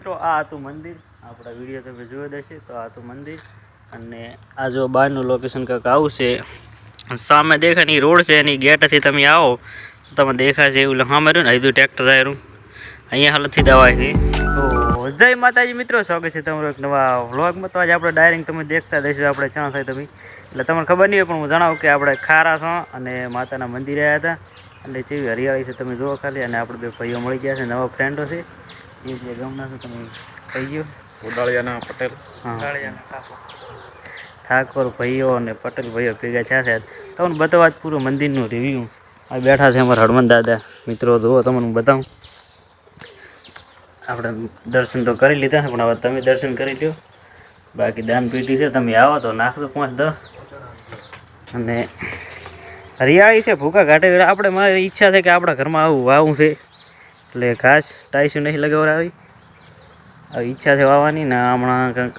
મિત્રો, આ હતું મંદિર. આપણા વીડિયો તમે જોયો દેશે તો આ હતું મંદિર. અને આ જો બહારનું લોકેશન કંઈક આવું છે, સામે દેખાય રોડ છે, એની ગેટથી તમે આવો, તો તમે દેખાશે એવું સામે રહ્યું ને? હજુ ટ્રેક્ટર આવ્યું અહીંયા હાલતથી દવાથી તો જય માતાજી મિત્રો, સ્વાગત છે તમારું એક નવા વ્લોગમાં તો આજે આપણે ડાયરેક્ટ તમે દેખતા દઈશું આપણે ચાં થાય તમે. એટલે તમને ખબર નહીં પણ હું જણાવું કે આપણે ખારા છો અને માતાના મંદિરે આવ્યા હતા. અને જેવી હરિયાળી છે, તમે જુઓ ખાલી. અને આપણે બે ભાઈઓ મળી ગયા છે, નવા ફ્રેન્ડો છે. એ જે ગમના છે તમે કહી ગયો ઉડાળિયાના પટેલ ઠાકોર ભાઈઓ અને પટેલ ભાઈઓ ભેગા થયા છે? તમને બતાવવા જ પૂરું મંદિરનું રિવ્યુ આ બેઠા છે અમારા હનુમાન દાદા. મિત્રો જુઓ તમને બતાવું. આપણે દર્શન તો કરી લીધા પણ હવે તમે દર્શન કરી લ્યો. બાકી દાન પેટી છે તમે આવો તો નાખજો પાંચ દસ અને હરિયાળી છે ભૂકા ઘાટે. આપણે મારી ઈચ્છા છે કે આપણા ઘરમાં આવું વાવું છે. એટલે ઘાસ ટાઈસું નહીં લગાવડાવી આવી ઈચ્છા છે વાવવાની ને હમણાં કંઈક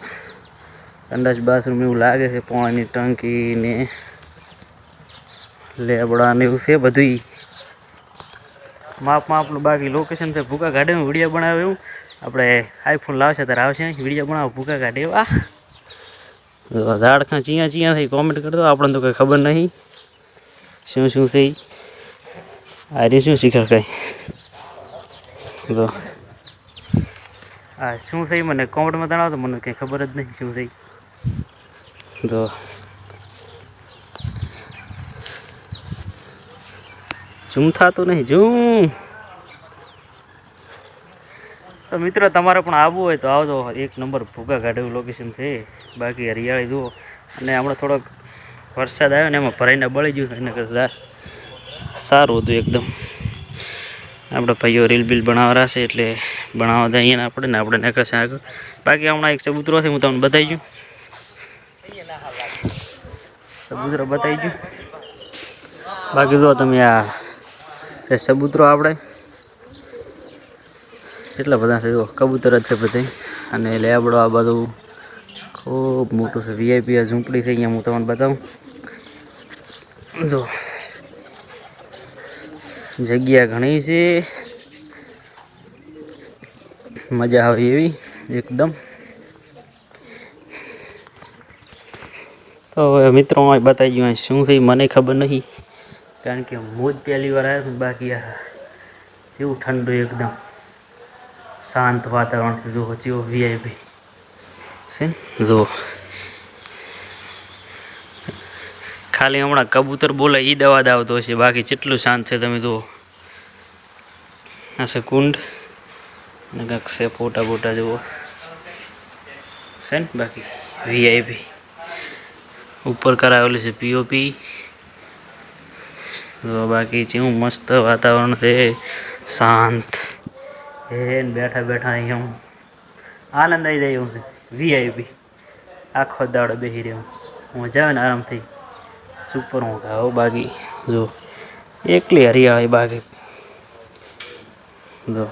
સંડાસ બાથરૂમ એવું લાગે છે, પાણીની ટંકી ને લેબડા ને એવું છે બધું માપ માપનું બાકી લોકેશન છે, ભૂકા ગાડીનું વીડિયો બનાવ્યો એવું. આપણે આઈફોન લાવશે ત્યારે આવશે વીડિયો બનાવો, ભૂકા ગાડી એવા. ઝાડ ખાં ચીયા ચિયા થઈ કોમેન્ટ કરતો આપણને તો કંઈ ખબર નહીં. શું શું છે આ રહ્યું શું શીખર કંઈ? જો આ શું થઈ? મને કોમેન્ટમાં જણાવો તો મને કંઈ ખબર જ નહીં શું થઈ. તો ઝૂમ થતું નહીં ઝૂમ. તો મિત્રો તમારે પણ આવવું હોય તો આવજો. એક નંબર ભૂગા કાઢવું લોકેશન છે. બાકી હરિયાળી જુઓ. અને હમણાં થોડોક વરસાદ આવ્યો ને એમાં ભરાઈને બળી ગયું એને કરતાં સારું હતું એકદમ. આપણે ભાઈઓ રીલ બિલ બનાવવા છે એટલે બનાવવા દઈએ ને આપણે ને આપણે નીકળશે આગળ. બાકી હમણાં એક સબૂતરો છે, હું તમને બતાવી ગયું સબૂતરો બતાવી ગયું બાકી જો તમે આ સબૂતરો આપણે. કેટલા બધા છે જો, કબૂતર જ છે બધા અને લેબડો આ બધું ખૂબ મોટું છે વીઆઈપી ઝૂંપડી છે, અહીંયા હું તમને બતાવું. જો જગ્યા ઘણી છે. મજા આવે એવી, એકદમ. તો હવે મિત્રો અહીં બતાવી ગયું શું છે મને ખબર નહીં. કારણ કે હું જ પહેલી વાર આવ્યો બાકી આ જેવું ઠંડુ એકદમ. શાંત વાતાવરણ જુઓ જેવો વીઆઈપી છે જુઓ. ખાલી હમણાં કબૂતર બોલે એ દવા દાવતો હશે, બાકી કેટલું શાંત છે તમે જુઓ. આ કુંડ અને કાંક છે ફોટા બોટા જુઓ. છે ને બાકી? વીઆઈપી ઉપર કરાવેલું છે પીઓપી બાકી જેવું મસ્ત વાતાવરણ છે. શાંત. એન બેઠા બેઠા અહીંયા હું આનંદ આવી જાય એવું છે વીઆઈપી આખો દાડો બેસી રહ્યો. હું જાવ ને આરામથી. સુપર હું ખાવ બાકી. જો, એકલી હરિયાળી બાકી. જો.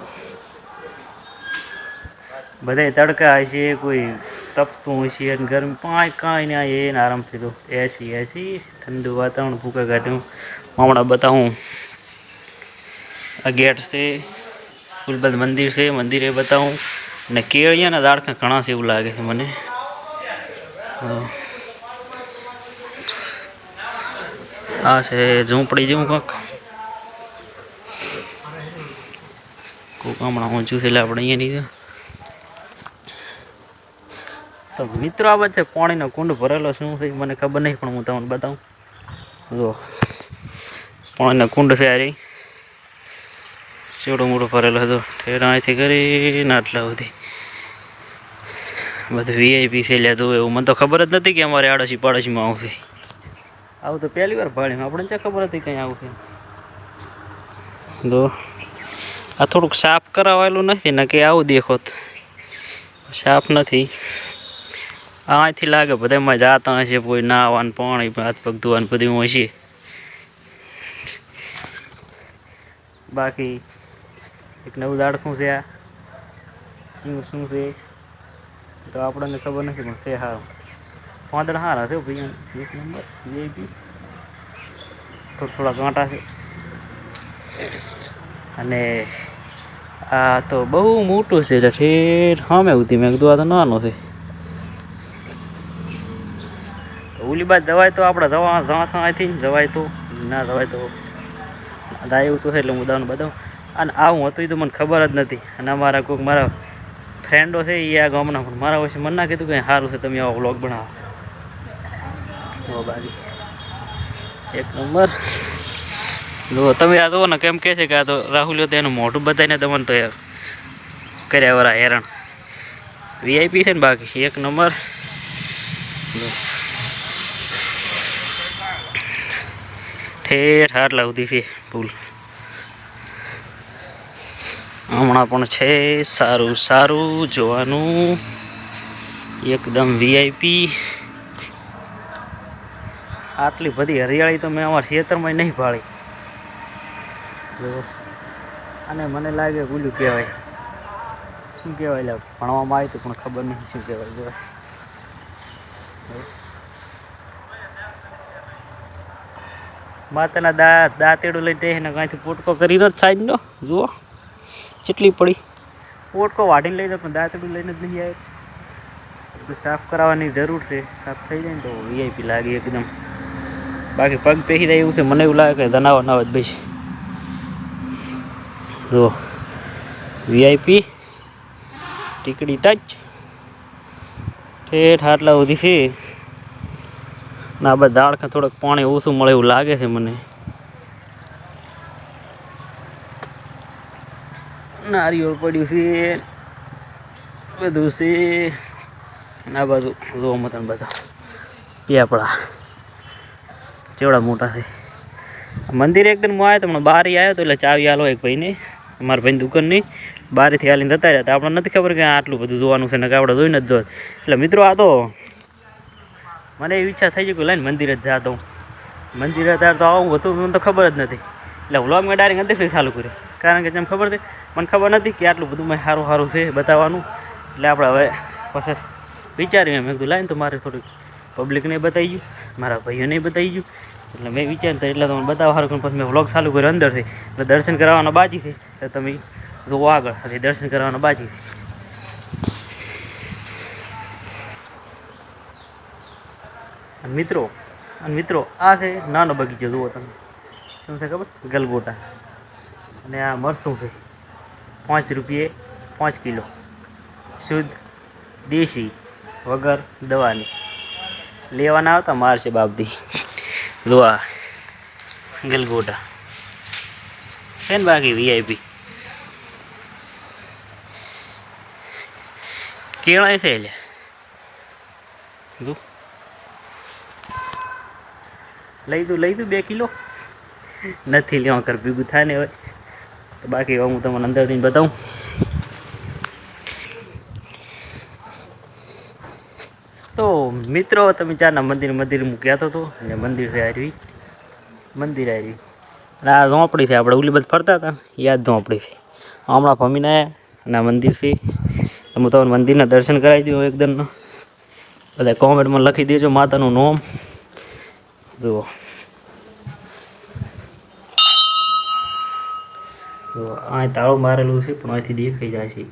બધાય તડકા છે, કોઈ તપતું હશે અને ગરમ પાંચ કાંઈ ના એને આરામથી તો એસી એસી, ઠંડુ વાતાવરણ ભૂકા કાઢ્યું. હમણાં બતાવું. આ ગેટ છે, ગુલબદ મંદિર છે, મંદિરે બતાવું. અને કેળિયાના દાડકા ઘણા છે એવું લાગે છે મને હા. આ છે ઝૂંપડી જેવું કંઈક કોક હમણાં ઊંચું થયેલા આપણે અહીંયા નહીં તો મિત્રો આ વચ્ચે પાણીનો કુંડ ભરેલો શું છે મને ખબર નહીં, પણ હું તમને બતાવું. જો, પાણીનો કુંડ છે આ રહી. ચેવડો મોટો ભરેલો હતો. ઠેર અહીંથી કરીને આટલા સુધી. બધું વીઆઈપી છે તો એવું મને તો ખબર જ નથી કે અમારે આડોશી પાડોશીમાં આવશે આવું તો પહેલી વાર ભાડ્યું આપણે ક્યાં ખબર હતી કંઈ આવું છે? તો આ થોડુંક સાફ કરાવેલું નથી, ને કે આવું દેખોત. સાફ નથી. અહીંથી લાગે બધામાં જાતા હશે કોઈ નાવાનું પાણી હાથ પગ ધોવાનું બધું હશે બાકી એક નવું દાડખું છે આ. શું શું છે? તો આપણને ખબર નથી, પણ છે હા પાંદડા સારા છે ભાઈ એક નંબર વીઆઈપી થોડા થોડા કાંટા છે અને આ તો બહુ મોટું છે એટલે ઠેર સામે ઉતી મેં કીધું આ તો નાનો છે બાદ જવાય તો આપણે જવા જવાથી જવાય તો ના જવાય તો દા એવું તો છે એટલે હું દાવાનું બતાવું અને આવું હતું એ તો મને ખબર જ નથી અને અમારા કોઈક મારા ફ્રેન્ડો છે એ આ ગામના પણ મારા વિશે મને ના કીધું કે સારું છે, તમે આવો વ્લોગ બનાવો. એક નંબર. જો તમે આ જુઓ ને કેમ કહે છે કે આ તો રાહુલ તો એનું મોઢું બતાવીને તમને તો કર્યા વરા હેરાન. વીઆઈપી છે ને બાકી, એક નંબર. ઠેઠ આટલા સુધી છે પુલ હમણાં પણ છે, સારું સારું, જોવાનું. એકદમ વીઆઈપી આટલી બધી હરિયાળી તો મેં અમારા ખેતરમાં નહીં ભાળી. અને મને લાગે ઓલું કહેવાય. શું કહેવાય લે ભણવામાં આવ્યું પણ ખબર નહીં શું કહેવાય, જો. માતાના દાંત દાંતેડું લઈને તેને કાંઈથી પોટકો કરી દો સાઈડનો જુઓ. કેટલી પડી. પોટકો વાઢીને લઈ દો પણ દાંતેડું લઈને જ નહીં આવે. સાફ કરાવવાની જરૂર છે. સાફ થઈ જાય ને તો વીઆઈપી લાગે એકદમ. બાકી પગ પહેરી જાય એવું છે, મને એવું લાગે કે જનાવર ના હોય ભાઈ જો વીઆઈપી ટીકડી ટચ ઠેઠ આટલા સુધી છે. ના બધા દાળખા થોડુંક પાણી ઓછું મળે એવું લાગે છે મને. નારિયેળ પડ્યું છે. બધું છે. આ બાજુ જોવા મતન બધા. પેપડા કેવડા મોટા છે? મંદિર એકદમ હું આવ્યો તો પણ બહાર આવ્યો તો એટલે ચાવી આલો એક ભાઈને. અમારા ભાઈની દુકાનની. બહારથી હાલીને જતા રહ્યા આપણે નથી ખબર કે આટલું બધું જોવાનું છે ને આપણે જોઈને જ જોત એટલે મિત્રો આ તો મને એવી ઈચ્છા થઈ ગઈ કે લઈને મંદિર જ જાતો મંદિરે ત્યારે તો આવું હતું, મને તો ખબર જ નથી. એટલે વ્લોગ મેં ડાયરેક્ટ અંદરથી ચાલુ કર્યો. કારણ કે જેમ ખબર હતી મને ખબર નથી કે આટલું બધું મેં સારું સારું છે બતાવવાનું. એટલે આપણે હવે પછી વિચાર્યું મેં કીધું લાઈને તો મારે થોડુંક પબ્લિકને બતાવી ગયું, મારા ભાઈઓને બતાવી ગયું. એટલે મેં વિચારતા એટલે તમને બતાવવા સારું પછી મેં વ્લોગ ચાલુ કર્યો અંદરથી એટલે દર્શન કરાવવાનો બાજી છે. એટલે તમે જુઓ આગળ. દર્શન કરવાના બાજી છે. મિત્રો, અને મિત્રો, આ છે નાનો બગીચો, જુઓ તમે. શું છે ખબર? ગલગોટા. અને આ મરસું છે. પાંચ રૂપિયે પાંચ કિલો. શુદ્ધ દેશી વગર દવાની. લેવાના આવતા મારશે બાપદી દુઆ ગલગોટા. છે ને બાકી વીઆઈપી કેળા છે એટલે લઈ દઉં લઈ દઉં બે કિલો. નથી લેવા કર ભીગું થાય ને હવે બાકી હું તમને અંદર જઈને બતાવું. તો મિત્રો, તમે ચારના મંદિર મંદિર મૂક્યા હતો ને મંદિર છે આવી મંદિર આવી અને આ ઝોંપડી છે, આપણે ઓલી બધી ફરતા હતા. યાદ ઝોંપડી છે. હમણાં ફમીને અને આ મંદિર છે. હું તમને મંદિરના દર્શન કરાવી દઉં એકદમ બધા કોમેન્ટમાં લખી દેજો માતાનું નોમ. જુઓ. જુઓ અહીં તાળું મારેલું છે, પણ અહીંથી દેખાઈ જાય છે.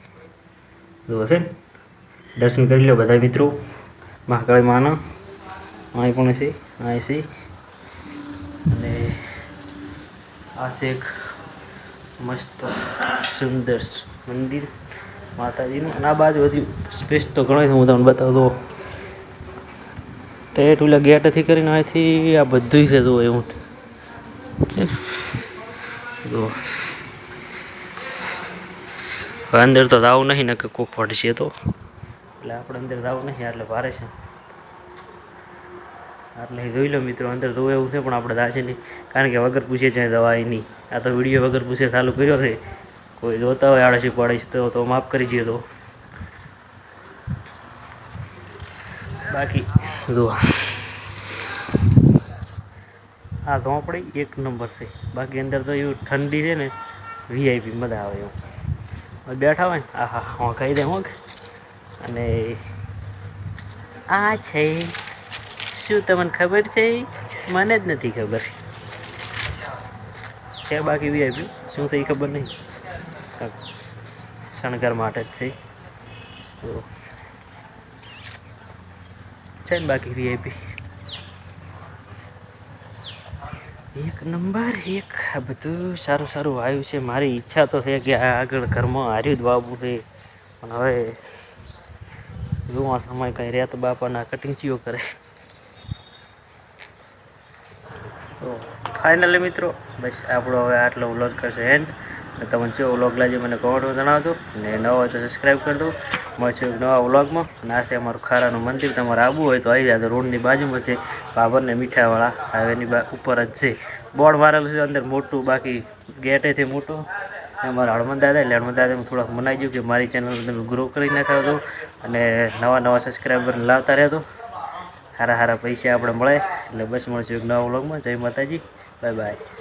જુઓ છે દર્શન કરી લો બધા મિત્રો. મહાકાળી માના. અહીં પણ છે, અહીં છે. અને આ છે એક મસ્ત સુંદર મંદિર માતાજીનું. અને આ બાજુ બધી સ્પેસ તો ઘણો છે, હું તમને બતાવું દો ટેટ ઓલા ગેટથી કરીને અહીંથી આ બધું છે, જુઓ, એવું અંદર તો દાવ નહીં ને કે કોક પડશે તો. એટલે આપણે અંદર જવું નહીં, એટલે ભારે છે. એટલે જોઈ લો મિત્રો, અંદર જોવું એવું છે, પણ આપણે દાશે નહીં. કારણ કે વગર પૂછે છે દવાઈ નહીં. આ તો વીડિયો વગર પૂછે ચાલુ કર્યો છે. કોઈ જોતા હોય આડસી પાડીશ તો તો માફ કરી દઈએ તો. બાકી, જુઓ. આ ઝોંપડી એક નંબર છે. બાકી અંદર તો એવું ઠંડી છે ને વીઆઈપી મજા આવે એવું. બેઠા હોય ને આ હા હા કહી દે હોંક. અને આ છે શું તમને ખબર છે? મને જ નથી ખબર. છે બાકી વીઆઈપી શું થઈ ખબર નહીં? શણગાર માટે જ છે. તો છે ને બાકી વીઆઈપી એક નંબર, એક. આ બધું સારું સારું આવ્યું છે. મારી ઈચ્છા તો છે કે આગળ ઘરમાં હાર્યું જ વાવવું છે. પણ હવે જોવા સમય કંઈ રેત બાપાના કટિંગ કરે. તો ફાઇનલી મિત્રો, બસ આપણો હવે આટલો વ્લોગ કરશે એન્ડ તમને જો વ્લોગ લાગ્યો મને કોમેન્ટમાં જણાવજો. અને નવો હોય તો સબસ્ક્રાઈબ કરી દો. મળશું નવા વ્લોગમાં અને આ અમારું ખારાનું મંદિર. તમારે આવવું હોય તો આવી જાય રોડની બાજુમાં છે બાબરને મીઠાવાળા હાઈવેની ઉપર જ છે. બોર્ડ મારેલું છે અંદર મોટું, બાકી ગેટેથી મોટું. અમારા હળમદ દાદા એટલે હળમદ દાદા થોડાક મનાઈ ગયું કે મારી ચેનલ તમે ગ્રો કરી નાખાવજો અને નવા નવા સબસ્ક્રાઈબર લાવતા રહેતો સારા સારા પૈસા આપણે મળે. એટલે બસ મળશું એક નવા વ્લોગમાં જય માતાજી. Bye bye